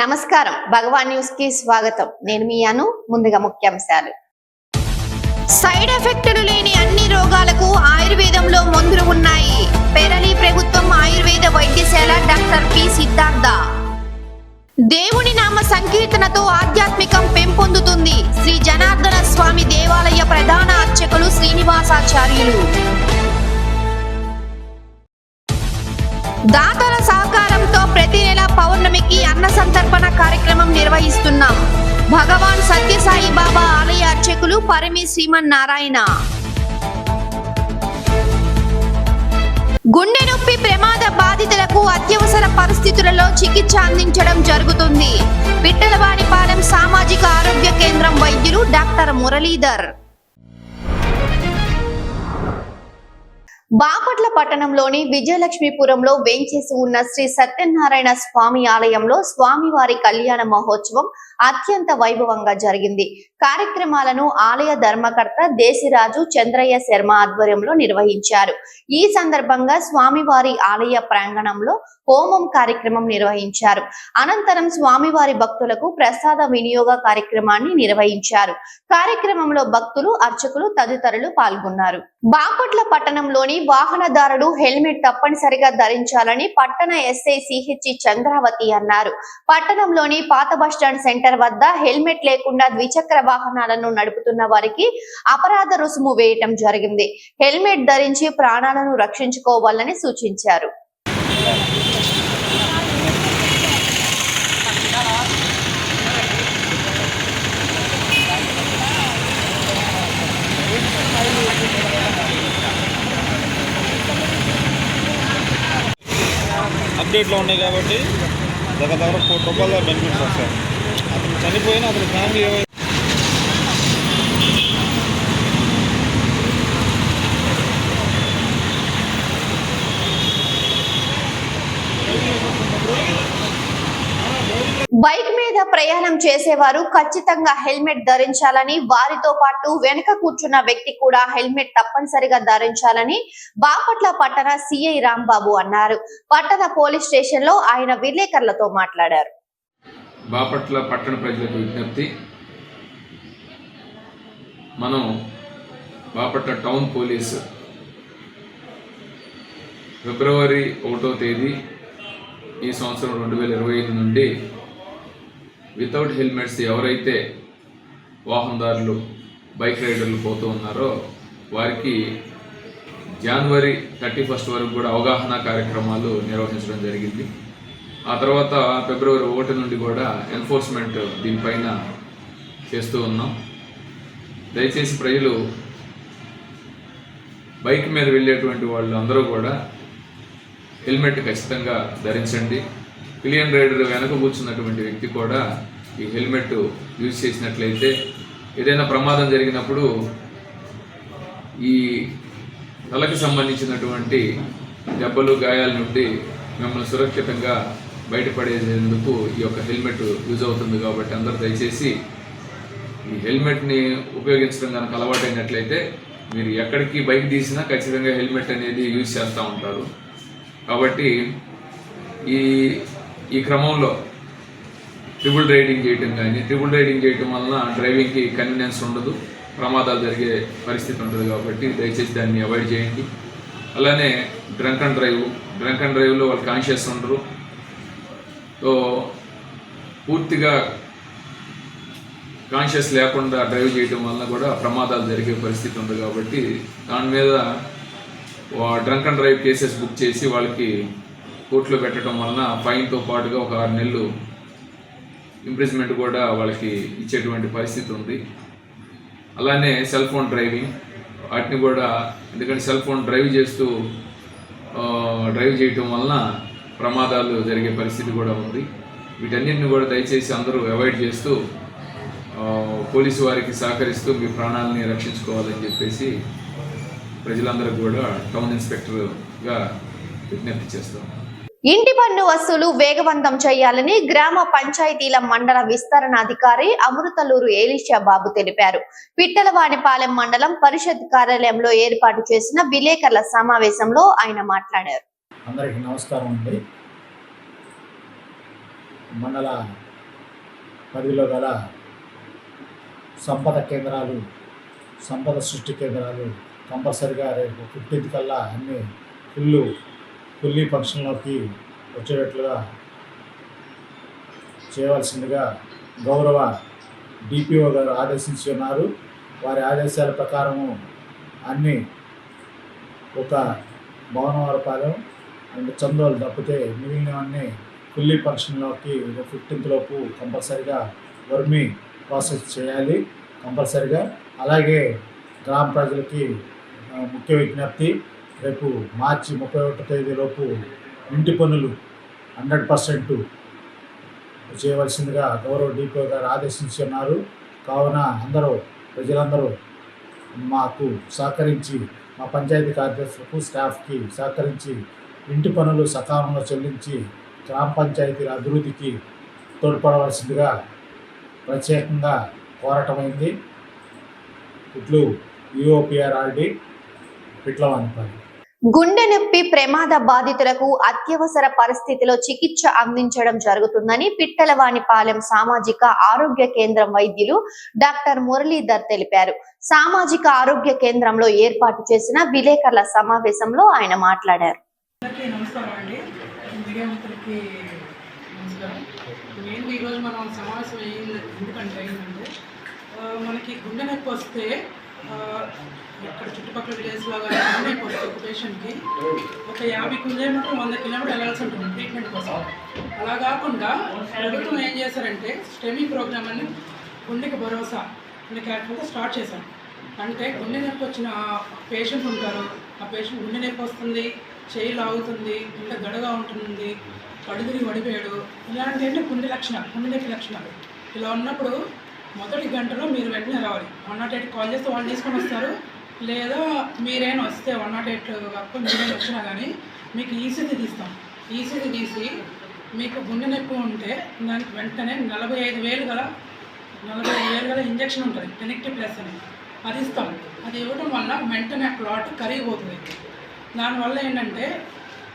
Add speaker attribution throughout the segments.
Speaker 1: నమస్కారం. భగవాన్ న్యూస్కి స్వాగతం. నేను మీ అను ముందుగా ముఖ్యాంశాలు. సైడ్ ఎఫెక్టులు లేని అన్ని రోగాలకు ఆయుర్వేదంలో మందులు ఉన్నాయి. పెరలి ప్రభుత్వం ఆయుర్వేద వైద్యశాల డాక్టర్ పి. సిద్ధార్థ. దేవుని నామ సంకీర్తనతో ఆధ్యాత్మికం పెంపొందుతుంది. శ్రీ జనార్దన స్వామి దేవాలయ ప్రధాన అర్చకులు శ్రీనివాసాచార్యులు. దాతల పౌర్ణమికి అన్న సంతర్పణ కార్యక్రమం నిర్వహిస్తున్నాం. భగవాన్ సత్యసాయి బాబా ఆలయ అర్చకులు పరిమి శ్రీమన్ నారాయణ గుండె నొప్పి ప్రమాద బాధితులకు అత్యవసర పరిస్థితులలో చికిత్స అందించడం జరుగుతుంది. పిట్టలవాణిపాలెం సామాజిక ఆరోగ్య కేంద్రం వైద్యులు డాక్టర్ మురళీధర్. బాపట్ల పట్టణంలోని విజయలక్ష్మీపురంలో వేంచేసి ఉన్న శ్రీ సత్యనారాయణ స్వామి ఆలయంలో స్వామివారి కళ్యాణ మహోత్సవం అత్యంత వైభవంగా జరిగింది. కార్యక్రమాలను ఆలయ ధర్మకర్త దేశిరాజు చంద్రయ్య శర్మ ఆధ్వర్యంలో నిర్వహించారు. ఈ సందర్భంగా స్వామివారి ఆలయ ప్రాంగణంలో హోమం కార్యక్రమం నిర్వహించారు. అనంతరం స్వామివారి భక్తులకు ప్రసాద వినియోగ కార్యక్రమాన్ని నిర్వహించారు. కార్యక్రమంలో భక్తులు అర్చకులు తదితరులు పాల్గొన్నారు. బాపట్ల పట్టణంలోని వాహనదారులు హెల్మెట్ తప్పనిసరిగా ధరించాలని పట్టణ ఎస్ఐ సిహెచ్ చంద్రావతి అన్నారు. పట్టణంలోని పాత బస్టాండ్ సెంటర్ వద్ద హెల్మెట్ లేకుండా ద్విచక్ర వాహనాలను నడుపుతున్న వారికి అపరాధ రుసుము వేయటం జరిగింది. హెల్మెట్ ధరించి ప్రాణాలను రక్షించుకోవాలని సూచించారు.
Speaker 2: అప్డేట్లో ఉన్నాయి కాబట్టి దగ్గర దగ్గర కోటి రూపాయల బెనిఫిట్స్ వస్తాయి. అతను చనిపోయిన అతని ఫ్యామిలీ ఏమైనా
Speaker 1: బైక్ మీద ప్రయాణం చేసేవారు ఖచ్చితంగా హెల్మెట్ ధరించాలని వారితో పాటు వెనుక కూర్చున్న వ్యక్తి కూడా హెల్మెట్ తప్పనిసరిగా ధరించాలని బాపట్ల పట్టణ సిఐ రాంబాబు అన్నారు. పట్టణ పోలీస్ స్టేషన్లో ఆయన విలేకరులతో మాట్లాడారు.
Speaker 3: బాపట్ల పట్టణ ప్రజలకు విజ్ఞప్తి. మనం బాపట్ల టౌన్ పోలీస్ ఫిబ్రవరి ఒకటో తేదీ ఈ సంవత్సరం రెండు వేల ఇరవై ఐదు నుండి వితౌట్ హెల్మెట్స్ ఎవరైతే వాహనదారులు బైక్ రైడర్లు పోతూ ఉన్నారో వారికి జనవరి థర్టీ ఫస్ట్ వరకు కూడా అవగాహన కార్యక్రమాలు నిర్వహించడం జరిగింది. ఆ తర్వాత ఫిబ్రవరి ఒకటి నుండి కూడా ఎన్ఫోర్స్మెంట్ దీనిపైన చేస్తూ ఉన్నాం. దయచేసి ప్రజలు బైక్ మీద వెళ్ళేటువంటి వాళ్ళు అందరూ కూడా హెల్మెట్ ఖచ్చితంగా ధరించండి. పిలియన్ రైడర్ వెనక కూర్చున్నటువంటి వ్యక్తి కూడా ఈ హెల్మెట్ యూజ్ చేసినట్లయితే ఏదైనా ప్రమాదం జరిగినప్పుడు ఈ తలకు సంబంధించినటువంటి దెబ్బలు గాయాల నుండి మిమ్మల్ని సురక్షితంగా బయటపడేందుకు ఈ యొక్క హెల్మెట్ యూజ్ అవుతుంది కాబట్టి అందరూ దయచేసి ఈ హెల్మెట్ని ఉపయోగించడం కనుక అలవాటైనట్లయితే మీరు ఎక్కడికి బైక్ తీసినా ఖచ్చితంగా హెల్మెట్ అనేది యూజ్ చేస్తూ ఉంటారు. కాబట్టి ఈ ఈ క్రమంలో ట్రిపుల్ రైడింగ్ చేయటం కానీ ట్రిపుల్ రైడింగ్ చేయటం వలన డ్రైవింగ్కి కన్వీనియన్స్ ఉండదు ప్రమాదాలు జరిగే పరిస్థితి ఉంటుంది కాబట్టి దయచేసి దాన్ని అవాయిడ్ చేయండి. అలానే drunk and drive drunk and డ్రైవ్లో వాళ్ళు కాన్షియస్ ఉండరు. సో పూర్తిగా కాన్షియస్ లేకుండా డ్రైవ్ చేయటం వలన కూడా ప్రమాదాలు జరిగే పరిస్థితి ఉంది కాబట్టి దాని మీద drunk and drive cases book చేసి వాళ్ళకి కోర్టులో పెట్టడం వలన ఫైన్తో పాటుగా ఒక ఆరు నెలలు ఇంప్రెస్మెంట్ కూడా వాళ్ళకి ఇచ్చేటువంటి పరిస్థితి ఉంది. అలానే సెల్ ఫోన్ డ్రైవింగ్ వాటిని కూడా ఎందుకంటే సెల్ ఫోన్ డ్రైవ్ చేస్తూ డ్రైవ్ చేయటం వలన ప్రమాదాలు జరిగే పరిస్థితి కూడా ఉంది. వీటన్నిటిని కూడా దయచేసి అందరూ అవాయిడ్ చేస్తూ పోలీసు వారికి సహకరిస్తూ మీ ప్రాణాలని రక్షించుకోవాలని చెప్పేసి ప్రజలందరూ కూడా టౌన్ ఇన్స్పెక్టర్గా విజ్ఞప్తి చేస్తాం
Speaker 1: ఇంటి పన్ను వసూలు వేగవంతం చేయాలని గ్రామ పంచాయతీల మండల విస్తరణ అధికారి అమృతలూరు ఏలిషా బాబు తెలిపారు. పిట్టలవాణిపాలెం మండలం పరిషత్ కార్యాలయంలో ఏర్పాటు చేసిన విలేకరుల సమావేశంలో ఆయన మాట్లాడారు.
Speaker 4: అందరికీ నమస్కారం అండి. మండల పరిధిలో గల సంపద కేంద్రాలు సంపద సృష్టి కేంద్రాలు కంపల్సరిగా రేపు ఫిఫ్టీన్త్ కల్లా అన్ని ఫుల్ ఫుల్లీ ఫంక్షన్లోకి వచ్చేటట్లుగా చేయవలసిందిగా గౌరవ డిపిఓ గారు ఆదేశించి ఉన్నారు వారి ఆదేశాల ప్రకారము అన్ని ఒక భవనవరపాలెం అండ్ చందోలు తప్పితే మిగిలినవన్నీ ఫుల్లీ ఫంక్షన్లోకి ఫిఫ్టీన్త్ లోపు కంపల్సరిగా వర్మి ప్రాసెస్ చేయాలి కంపల్సరిగా. అలాగే గ్రామ ప్రజలకి ముఖ్య విజ్ఞప్తి రేపు మార్చి ముప్పై ఒకటో తేదీలోపు ఇంటి పనులు హండ్రెడ్ పర్సెంట్ చేయవలసిందిగా గౌరవ డిపో గారు ఆదేశించి ఉన్నారు కావున అందరూ ప్రజలందరూ మాకు సహకరించి మా పంచాయతీ కార్యదర్శులకు స్టాఫ్కి సహకరించి ఇంటి పనులు సకాలంలో చెల్లించి గ్రామ పంచాయతీల అభివృద్ధికి తోడ్పడవలసిందిగా ప్రత్యేకంగా కోరటమైంది. ఇట్లు యుఓపిఆర్ఆర్డి పిట్లవానిపల్లి
Speaker 1: గుండె నొప్పి ప్రమాద బాధితులకు అత్యవసర పరిస్థితిలో చికిత్స అందించడం జరుగుతుందని పిట్టలవానిపాలెం సామాజిక ఆరోగ్య కేంద్రం వైద్యులు డాక్టర్ మురళీధర్ తెలిపారు. సామాజిక ఆరోగ్య కేంద్రంలో ఏర్పాటు చేసిన విలేకరుల సమావేశంలో ఆయన మాట్లాడారు.
Speaker 5: మనకి గుండె నొప్పి వస్తే ఇక్కడ చుట్టుపక్కల విలేజ్లో కానీ ఒక పేషెంట్కి ఒక యాభై కిలోమీటర్ వంద కిలోమీటర్ వెళ్ళాల్సి ఉంటుంది ట్రీట్మెంట్ కోసం. అలా కాకుండా ప్రభుత్వం ఏం చేశారంటే స్టెమీ ప్రోగ్రామ్ అని గుండెకి భరోసా అనే క్యారెక్టర్తో స్టార్ట్ చేశాం అంటే గుండె నొప్పి వచ్చిన పేషెంట్ ఉంటారు. ఆ పేషెంట్ గుండె నొప్పి వస్తుంది చేయి లాగుతుంది గుండె గడగా ఉంటుంది కడుగురి వడిపోయాడు. ఇలాంటి అంటే గుండె లక్షణాలు గుండె నొప్పి లక్షణాలు. ఇలా ఉన్నప్పుడు మొదటి గంటలో మీరు వెంటనే రావాలి. వన్ నాట్ ఎయిట్ కాల్ చేస్తే వాళ్ళు తీసుకొని వస్తారు. లేదా మీరైనా వస్తే వన్ నాట్ ఎయిట్ కాకపోతే మీరైనా వచ్చినా కానీ మీకు ఈసీజీ తీస్తాం. ఈసీజీ తీసి మీకు గుండె నొప్పి ఉంటే దానికి వెంటనే నలభై ఐదు వేలు గల నలభై ఐదు వేలు గల ఇంజక్షన్ ఉంటుంది. కనెక్టివ్ ప్లస్ అని. అది ఇస్తాం. అది ఇవ్వడం వల్ల వెంటనే ఆ క్లాట్ కరిగిపోతుంది. దానివల్ల ఏంటంటే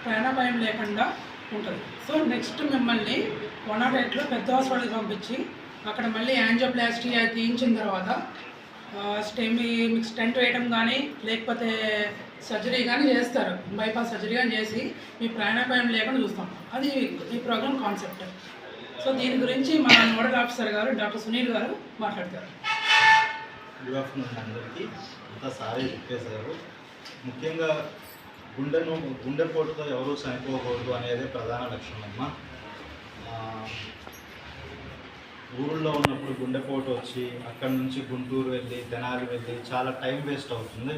Speaker 5: ప్రాణాపాయం లేకుండా ఉంటుంది. సో నెక్స్ట్ మిమ్మల్ని వన్ నాట్ ఎయిట్లో పెద్ద హాస్పిటల్కి పంపించి అక్కడ మళ్ళీ యాంజోప్లాస్టీ అది తీయించిన తర్వాత స్టెమీ మీకు స్టెంట్ వేయడం కానీ లేకపోతే సర్జరీ కానీ చేస్తారు. బైపాస్ సర్జరీ కానీ చేసి మీ ప్రాణాపాయం లేకుండా చూస్తాం. అది ఈ ప్రోగ్రామ్ కాన్సెప్ట్. సో దీని గురించి మన నోడల్ ఆఫీసర్ గారు డాక్టర్ సునీల్ గారు మాట్లాడతారు.
Speaker 6: గుడ్ ఆఫ్టర్నూన్ అందరికీ. అంతా సారే చెప్పేశారు. ముఖ్యంగా గుండెను గుండెపోటుతో ఎవరూ చనిపోకూడదు అనేది ప్రధాన లక్ష్యం అమ్మ ఊళ్ళో ఉన్నప్పుడు గుండెపోటు వచ్చి అక్కడి నుంచి గుంటూరు వెళ్ళి తెనాలి వెళ్ళి చాలా టైం వేస్ట్ అవుతుంది.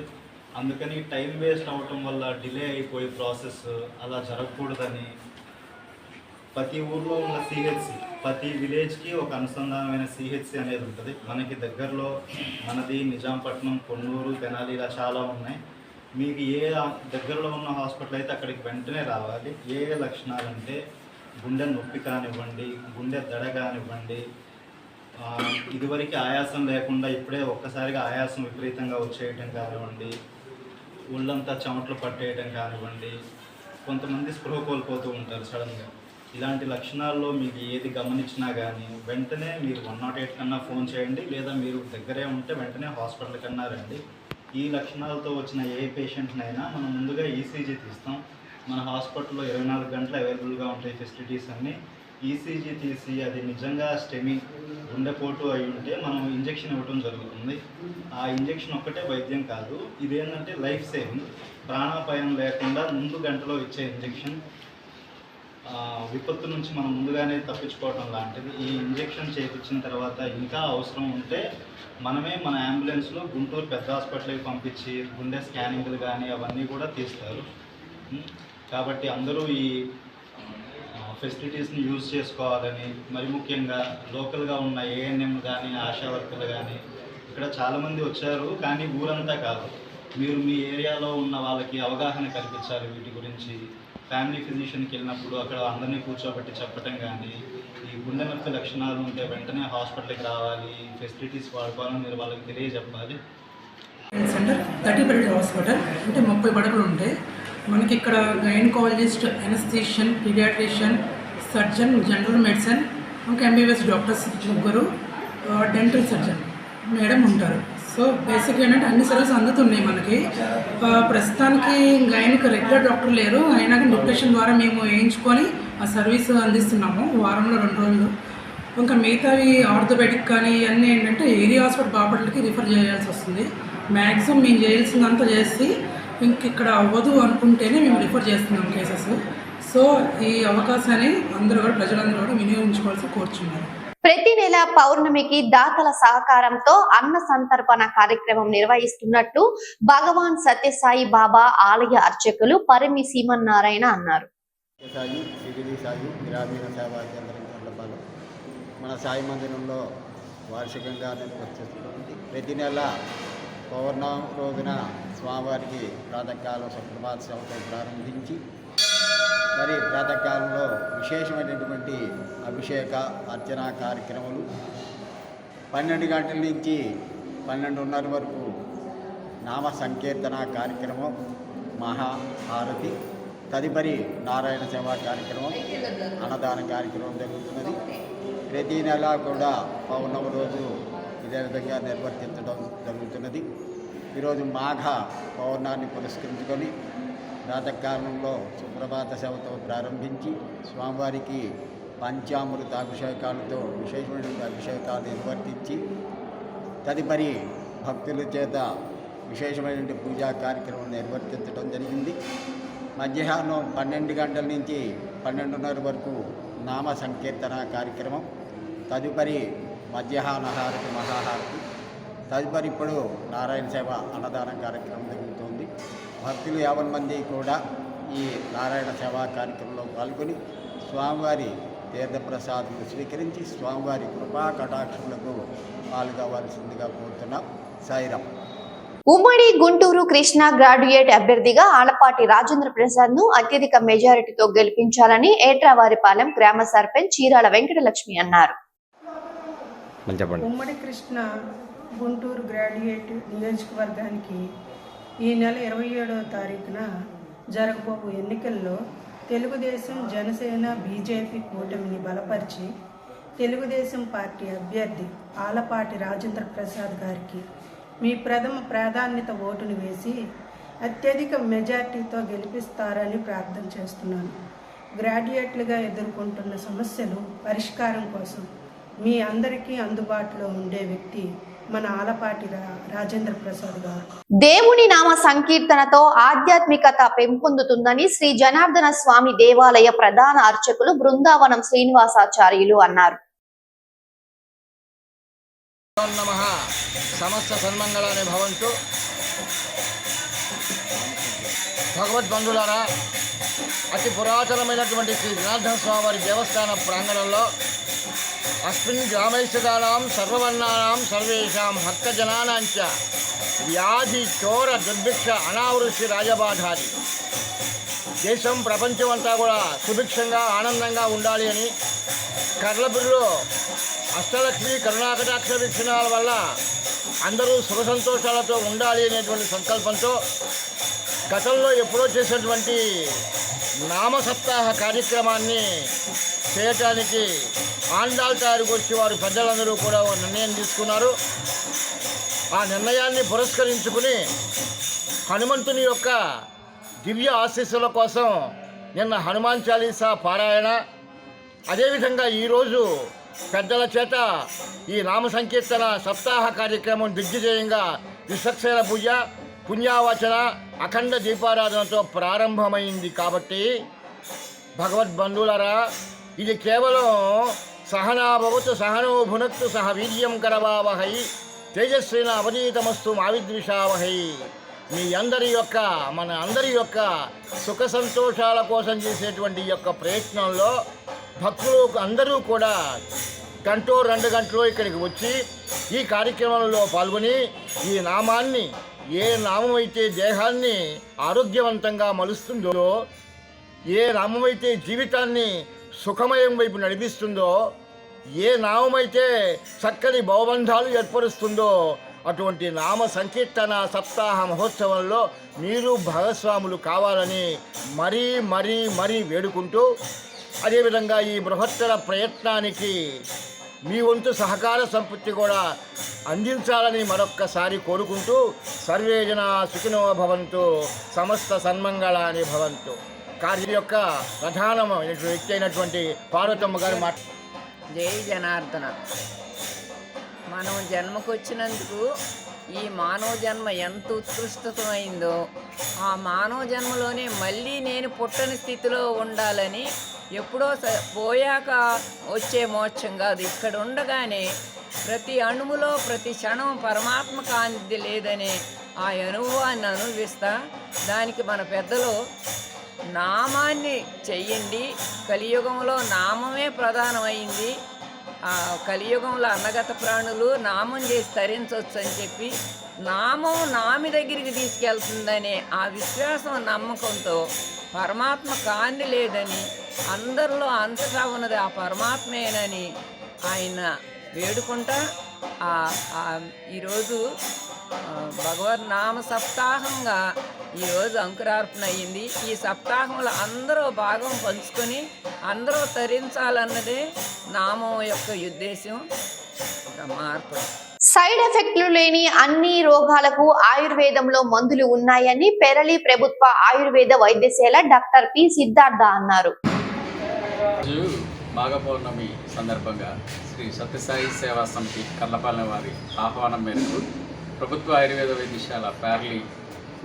Speaker 6: అందుకని టైం వేస్ట్ అవటం వల్ల డిలే అయిపోయి ప్రాసెస్ అలా జరగకూడదని ప్రతి ఊర్లో ఉన్న సిహెచ్సి ప్రతి విలేజ్కి ఒక అనుసంధానమైన సిహెచ్సి అనేది ఉంటుంది. మనకి దగ్గరలో మనది నిజాంపట్నం కొన్నూరు తెనాలి ఇలా చాలా ఉన్నాయి. మీకు ఏ దగ్గరలో ఉన్న హాస్పిటల్ అయితే అక్కడికి వెంటనే రావాలి. ఏ లక్షణాలు అంటే గుండె నొప్పి కానివ్వండి గుండె దడ కానివ్వండి ఇదివరకు ఆయాసం లేకుండా ఇప్పుడే ఒక్కసారిగా ఆయాసం విపరీతంగా వచ్చేయటం కానివ్వండి ఒళ్ళంతా చెమట్లు పట్టేయటం కానివ్వండి కొంతమంది స్పృహ కోల్పోతూ ఉంటారు సడన్గా. ఇలాంటి లక్షణాల్లో మీకు ఏది గమనించినా కానీ వెంటనే మీరు వన్ నాట్ ఎయిట్ కన్నా ఫోన్ చేయండి లేదా మీరు దగ్గరే ఉంటే వెంటనే హాస్పిటల్ కన్నా రండి. ఈ లక్షణాలతో వచ్చిన ఏ పేషెంట్నైనా మనం ముందుగా ఈసీజీ తీస్తాం. మన హాస్పిటల్లో ఇరవై నాలుగు గంటలు అవైలబుల్గా ఉంటాయి ఫెసిలిటీస్ అన్నీ. ఈసీజీ తీసి అది నిజంగా స్టెమింగ్ గుండెపోటు అయి ఉంటే మనం ఇంజెక్షన్ ఇవ్వడం జరుగుతుంది. ఆ ఇంజెక్షన్ ఒక్కటే వైద్యం కాదు ఇదేంటంటే లైఫ్ సేవింగ్. ప్రాణాపాయం లేకుండా ముందు గంటలో ఇచ్చే ఇంజెక్షన్ విపత్తు నుంచి మనం ముందుగానే తప్పించుకోవడం లాంటిది. ఈ ఇంజెక్షన్ చేయించిన తర్వాత ఇంకా అవసరం ఉంటే మనమే మన అంబులెన్స్లో గుంటూరు పెద్ద హాస్పిటల్కి పంపించి గుండె స్కానింగ్లు కానీ అవన్నీ కూడా తీస్తారు. కాబట్టి అందరూ ఈ ఫెసిలిటీస్ని యూజ్ చేసుకోవాలని మరి ముఖ్యంగా లోకల్గా ఉన్న ఏఎన్ఎం కానీ ఆశా వర్కర్లు కానీ ఇక్కడ చాలామంది వచ్చారు కానీ ఊరంతా కాదు. మీరు మీ ఏరియాలో ఉన్న వాళ్ళకి అవగాహన కల్పించాలి వీటి గురించి. ఫ్యామిలీ ఫిజిషియన్కి వెళ్ళినప్పుడు అక్కడ అందరినీ కూర్చోబెట్టి చెప్పటం కానీ ఈ గుండె నొప్పి లక్షణాలు ఉంటే వెంటనే హాస్పిటల్కి రావాలి ఫెసిలిటీస్ వాడుకోవాలని మీరు వాళ్ళకి తెలియజెప్పాలి.
Speaker 5: సెంటర్ థర్టీ బెడ్ హాస్పిటల్ అంటే ముప్పై పడకలు ఉంటాయి మనకి ఇక్కడ gynaecologist anaesthetician paediatrician surgeon general medicine ఇంకా ఎంబీబీఎస్ డాక్టర్స్ ముగ్గురు డెంటల్ సర్జన్ మేడం ఉంటారు. సో బేసిక్గా ఏంటంటే అన్ని సర్వీస్ అందుతున్నాయి మనకి. ప్రస్తుతానికి గైనకు రెగ్యులర్ డాక్టర్ లేరు. అయినా డిప్రెషన్ ద్వారా మేము వేయించుకొని ఆ సర్వీస్ అందిస్తున్నాము. వారంలో రెండు రోజులు. ఇంకా మిగతావి ఆర్థోపెడిక్ కానీ ఇవన్నీ ఏంటంటే ఏరియా హాస్పిటల్ బాపట్లకి రిఫర్ చేయాల్సి వస్తుంది. మ్యాక్సిమం మేము చేయాల్సిందంతా చేసి ఇంక ఇక్కడ అవ్వదు అనుకుంటేనే మేము రిఫర్ చేస్తున్నాం కేసెస్ సో ఈ అవకాశాన్ని అందరూ కూడా ప్రజలందరూ కూడా వినియోగించుకోవాల్సి కోరుచున్నారు
Speaker 1: ప్రతి నెల పౌర్ణమికి దాతల సహకారంతో అన్న సంతర్పణ కార్యక్రమం నిర్వహిస్తున్నట్టు భగవాన్ సత్యసాయి బాబా ఆలయ అర్చకులు పరిమి సీమన్నారాయణ అన్నారు.
Speaker 7: గ్రామీణ సేవా కేంద్రం మన సాయి మందిరంలో వార్షికంగా నిర్వహిస్తుంది ప్రతి నెల పౌర్ణమి రోజున స్వామివారికి ప్రాతకాలం సుప్రభాత సేవతో ప్రారంభించి మరి ప్రాతకాలంలో విశేషమైనటువంటి అభిషేక అర్చన కార్యక్రమాలు పన్నెండు గంటల నుంచి పన్నెండున్నర వరకు నామ సంకీర్తన కార్యక్రమం మహాహారతి తదుపరి నారాయణ సేవా కార్యక్రమం అన్నదాన కార్యక్రమం జరుగుతున్నది. ప్రతి నెల కూడా పౌర్ణమి రోజు అదేవిధంగా నిర్వర్తించడం జరుగుతున్నది. ఈరోజు మాఘ పౌర్ణాన్ని పురస్కరించుకొని ప్రాతకాలంలో సుప్రభాత సేవతో ప్రారంభించి స్వామివారికి పంచామృత అభిషేకాలతో విశేషమైన అభిషేకాలు నిర్వర్తించి తదుపరి భక్తుల చేత విశేషమైనటువంటి పూజా కార్యక్రమం నిర్వర్తించడం జరిగింది. మధ్యాహ్నం పన్నెండు గంటల నుంచి పన్నెండున్నర వరకు నామ సంకీర్తన కార్యక్రమం. తదుపరి మధ్యాహ్నహారతి మహాహారతి. తదుపరి ఇప్పుడు నారాయణ సేవ అన్నదాన కార్యక్రమం జరుగుతోంది. భక్తులు యాభై మంది కూడా ఈ నారాయణ సేవా కార్యక్రమంలో పాల్గొని స్వామివారి తీర్థప్రసాదం స్వీకరించి స్వామివారి కృపా కటాక్షములకు పాల్గొవలసిందిగా కోరుతున్నాం. సాయిరాం.
Speaker 1: ఉమ్మడి గుంటూరు కృష్ణ గ్రాడ్యుయేట్ అభ్యర్థిగా ఆలపాటి రాజేంద్ర ప్రసాద్ను అత్యధిక మెజారిటీతో గెలిపించాలని ఏట్రావారిపాలెం గ్రామ సర్పంచ్ చీరాల వెంకటలక్ష్మి అన్నారు.
Speaker 8: ఉమ్మడి కృష్ణ గుంటూరు గ్రాడ్యుయేట్ నియోజకవర్గానికి ఈ నెల ఇరవై ఏడవ తారీఖున జరగబోవు ఎన్నికల్లో తెలుగుదేశం జనసేన బీజేపీ కూటమిని బలపరిచి తెలుగుదేశం పార్టీ అభ్యర్థి ఆలపాటి రాజేంద్ర ప్రసాద్ గారికి మీ ప్రథమ ప్రాధాన్యత ఓటును వేసి అత్యధిక మెజార్టీతో గెలిపిస్తారని ప్రార్థన చేస్తున్నాను. గ్రాడ్యుయేట్లుగా ఎదుర్కొంటున్న సమస్యలు పరిష్కారం కోసం మీ అందరికీ అందుబాటులో ఉండే వ్యక్తి మన ఆలపాటి రాజేంద్ర ప్రసాద్ గారు.
Speaker 1: దేవుని నామ సంకీర్తనతో ఆధ్యాత్మికత పెంపొందుతుందని శ్రీ జనార్దన స్వామి దేవాలయ ప్రధాన అర్చకులు బృందావనం శ్రీనివాసాచార్యులు అన్నారు.
Speaker 9: నమ. సమస్త సన్మంగళాన్ని భవంతు. భగవద్బంధులారా అతి పురాతనమైనటువంటి శ్రీ జనార్దన స్వామివారి దేవస్థాన ప్రాంగణంలో అస్మిన్ గ్రామైశ్వరాణం సర్వవర్ణానాం సర్వేషాం భక్తజనానాంచ వ్యాధి చోర దుర్భిక్ష అనావృష్టి రాజబాధాది దేశం ప్రపంచం అంతా కూడా సుభిక్షంగా ఆనందంగా ఉండాలి అని కర్లపురిలో అష్టలక్ష్మి కరుణాకటాక్ష వీక్షణాల వల్ల అందరూ సుఖ సంతోషాలతో ఉండాలి అనేటువంటి సంకల్పంతో గతంలో ఎప్పుడో చేసినటువంటి నామ సప్తాహ కార్యక్రమాన్ని చేయటానికి ఆండాల్ తయారు వచ్చి వారు పెద్దలందరూ కూడా ఒక నిర్ణయం తీసుకున్నారు. ఆ నిర్ణయాన్ని పురస్కరించుకుని హనుమంతుని యొక్క దివ్య ఆశీస్సుల కోసం నిన్న హనుమాన్ చాలీసా పారాయణ అదేవిధంగా ఈరోజు పెద్దల చేత ఈ నామ సంకీర్తన సప్తాహ కార్యక్రమం దిగ్విజయంగా విశ్వక్సేన పూజ పుణ్యావచన అఖండ దీపారాధనతో ప్రారంభమైంది కాబట్టి భగవద్బంధువులరా ఇది కేవలం సహనాభవత్ సహనో భునక్తు సహ వీర్యం కరవావహై తేజస్విన అవనీతమస్తు మావిద్విషావహై. మీ అందరి యొక్క మన అందరి యొక్క సుఖ సంతోషాల కోసం చేసేటువంటి యొక్క ప్రయత్నంలో భక్తులు అందరూ కూడా గంటో రెండు గంటలో ఇక్కడికి వచ్చి ఈ కార్యక్రమంలో పాల్గొని ఈ నామాన్ని ఏ నామమైతే దేహాన్ని ఆరోగ్యవంతంగా మలుస్తుందో ఏ నామమైతే జీవితాన్ని సుఖమయం వైపు నడిపిస్తుందో ఏ నామమైతే చక్కని భవబంధాలు ఏర్పరుస్తుందో అటువంటి నామ సంకీర్తన సప్తాహ మహోత్సవంలో మీరు భాగస్వాములు కావాలని మరీ మరీ మరీ వేడుకుంటూ అదేవిధంగా ఈ బృహత్తర ప్రయత్నానికి మీ వంతు సహకార సంపత్తి కూడా అందించాలని మరొక్కసారి కోరుకుంటూ సర్వేజన సుఖినో భవంతు సమస్త సన్మంగళాని భవంతు. కార్య యొక్క ప్రధానమైనటువంటి వ్యక్తి అయినటువంటి పార్వతమ్మ గారు మాట
Speaker 10: జై జనార్దన. మనం జన్మకొచ్చినందుకు ఈ మానవ జన్మ ఎంత ఉత్కృష్టమైందో ఆ మానవ జన్మలోనే మళ్ళీ నేను పుట్టని స్థితిలో ఉండాలని ఎప్పుడో స- పోయాక వచ్చే మోక్షం కాదు. ఇక్కడ ఉండగానే ప్రతి అణువులో ప్రతి క్షణం పరమాత్మ కాంతి లేదనే ఆ అనుభవాన్ని అనుభవిస్తా. దానికి మన పెద్దలు నామాన్ని చెయ్యండి. కలియుగంలో నామమే ప్రధానమైంది. ఆ కలియుగంలో అన్నగత ప్రాణులు నామం చేసి తరించవచ్చు అని చెప్పి నామం నామి దగ్గరికి తీసుకెళ్తుందనే ఆ విశ్వాసం నమ్మకంతో పరమాత్మ కాంతి లేదని అందరిలో అంతటా ఉన్నది ఆ పరమాత్మేనని ఆయన వేడుకుంటా ఈరోజు భగవద్ నామ సప్తాహంగా ఈరోజు అంకురార్పణ అయ్యింది. ఈ సప్తాహంలో అందరూ భాగం పంచుకొని అందరూ తరించాలన్నదే నామం యొక్క ఉద్దేశం. బ్రహ్మార్పణ.
Speaker 1: సైడ్ ఎఫెక్ట్లు లేని అన్ని రోగాలకు ఆయుర్వేదంలో మందులు ఉన్నాయని పెరలి ప్రభుత్వ ఆయుర్వేద వైద్యశాల డాక్టర్ పి. సిద్ధార్థ అన్నారు.
Speaker 11: రోజు మాఘ పౌర్ణమి సందర్భంగా శ్రీ సత్యసాయి సేవా సమితి కర్లపాలెం వారి ఆహ్వానం మేరకు ప్రభుత్వ ఆయుర్వేద వైద్యశాల ప్యార్లీ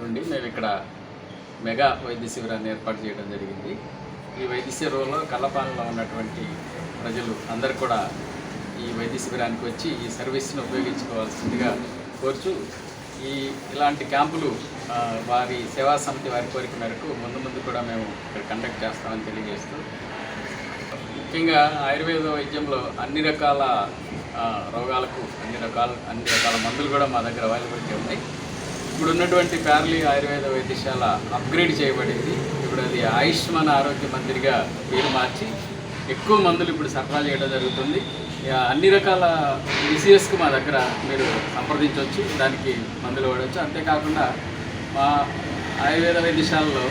Speaker 11: నుండి మేము ఇక్కడ మెగా వైద్య శిబిరాన్ని ఏర్పాటు చేయడం జరిగింది. ఈ వైద్య శిబిరంలో కర్లపాలెంలో ఉన్నటువంటి ప్రజలు అందరు కూడా ఈ వైద్య శిబిరానికి వచ్చి ఈ సర్వీస్ను ఉపయోగించుకోవాల్సిందిగా కోరుచు ఈ ఇలాంటి క్యాంపులు వారి సేవా సమితి వారి కోరిక మేరకు ముందు ముందు కూడా మేము ఇక్కడ కండక్ట్ చేస్తామని తెలియజేస్తూ ముఖ్యంగా ఆయుర్వేద వైద్యంలో అన్ని రకాల రోగాలకు అన్ని రకాల అన్ని రకాల మందులు కూడా మా దగ్గర అవైలబిలిటీ ఉన్నాయి. ఇప్పుడు ఉన్నటువంటి ప్యారలీ ఆయుర్వేద వైద్యశాల అప్గ్రేడ్ చేయబడింది. ఇప్పుడు అది ఆయుష్మాన్ ఆరోగ్య మందిరిగా పేరు మార్చి ఎక్కువ మందులు ఇప్పుడు సరఫరా చేయడం జరుగుతుంది. ఇక అన్ని రకాల డిసీజెస్కి మా దగ్గర మీరు సంప్రదించవచ్చు దానికి మందులు వాడవచ్చు. అంతేకాకుండా మా ఆయుర్వేద వైద్యశాలలో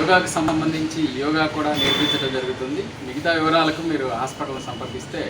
Speaker 11: యోగాకు సంబంధించి యోగా కూడా నేర్పించడం జరుగుతుంది. మిగతా వివరాలకు మీరు హాస్పిటల్ సంపర్కిస్తే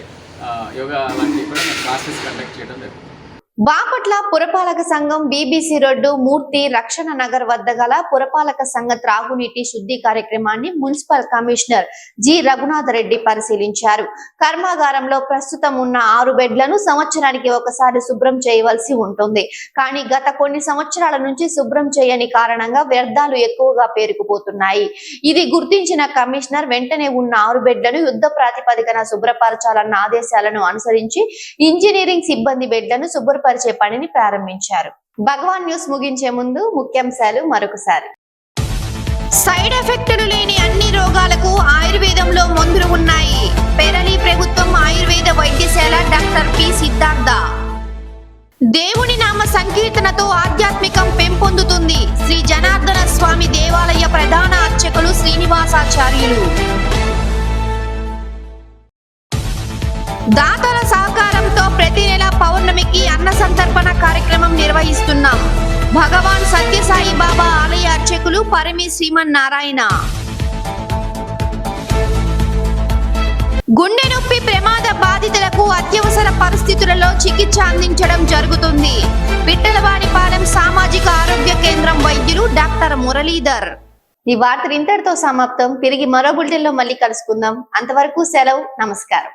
Speaker 11: యోగా అలాంటివి కూడా మేము క్లాసెస్ కండక్ట్ చేయడం జరుగుతుంది.
Speaker 1: బాపట్ల పురపాలక సంఘం బీబీసీ రోడ్డు మూర్తి రక్షణ నగర్ వద్ద గల పురపాలక సంఘ త్రాగునీటి శుద్ధి కార్యక్రమాన్ని municipal commissioner G. Raghunath Reddy పరిశీలించారు. కర్మాగారంలో ప్రస్తుతం ఉన్న ఆరు బెడ్లను సంవత్సరానికి ఒకసారి శుభ్రం చేయవలసి ఉంటుంది. కానీ గత కొన్ని సంవత్సరాల నుంచి శుభ్రం చేయని కారణంగా వ్యర్థాలు ఎక్కువగా పేరుకుపోతున్నాయి. ఇది గుర్తించిన కమిషనర్ వెంటనే ఉన్న ఆరు బెడ్లను యుద్ధ ప్రాతిపదికన శుభ్రపరచాలన్న ఆదేశాలను అనుసరించి ఇంజనీరింగ్ సిబ్బంది బెడ్లను మెరుగుపరిచే పనిని ప్రారంభించారు. భగవాన్ న్యూస్ ముగించే ముందు ముఖ్యాంశాలు మరొకసారి. సైడ్ ఎఫెక్టులు లేని అన్ని రోగాలకు ఆయుర్వేదంలో మందులు ఉన్నాయి. పెరలి ప్రభుత్వం ఆయుర్వేద వైద్యశాల డాక్టర్ పి. సిద్ధార్థ. దేవుని నామ సంకీర్తనతో ఆధ్యాత్మికం పెంపొందుతుంది. శ్రీ జనార్దన స్వామి దేవాలయ ప్రధాన అర్చకులు శ్రీనివాసాచార్యులు. దాతల పౌర్ణమికి అన్న సంతర్పణ కార్యక్రమం నిర్వహిస్తున్నాం. భగవాన్ సత్యసాయి బాబా ఆలయ అర్చకులు పరిమి శ్రీమన్ నారాయణ గుండె నొప్పి ప్రమాద బాధితులకు అత్యవసర పరిస్థితులలో చికిత్స అందించడం జరుగుతుంది. పిట్టలవానిపాలెం సామాజిక ఆరోగ్య కేంద్రం వైద్యులు డాక్టర్ మురళీధర్. ఈ వార్త ఇంతటితో సమాప్తం. తిరిగి మరో బులెటిన్లో మళ్ళీ కలుసుకుందాం. అంతవరకు సెలవు నమస్కారం.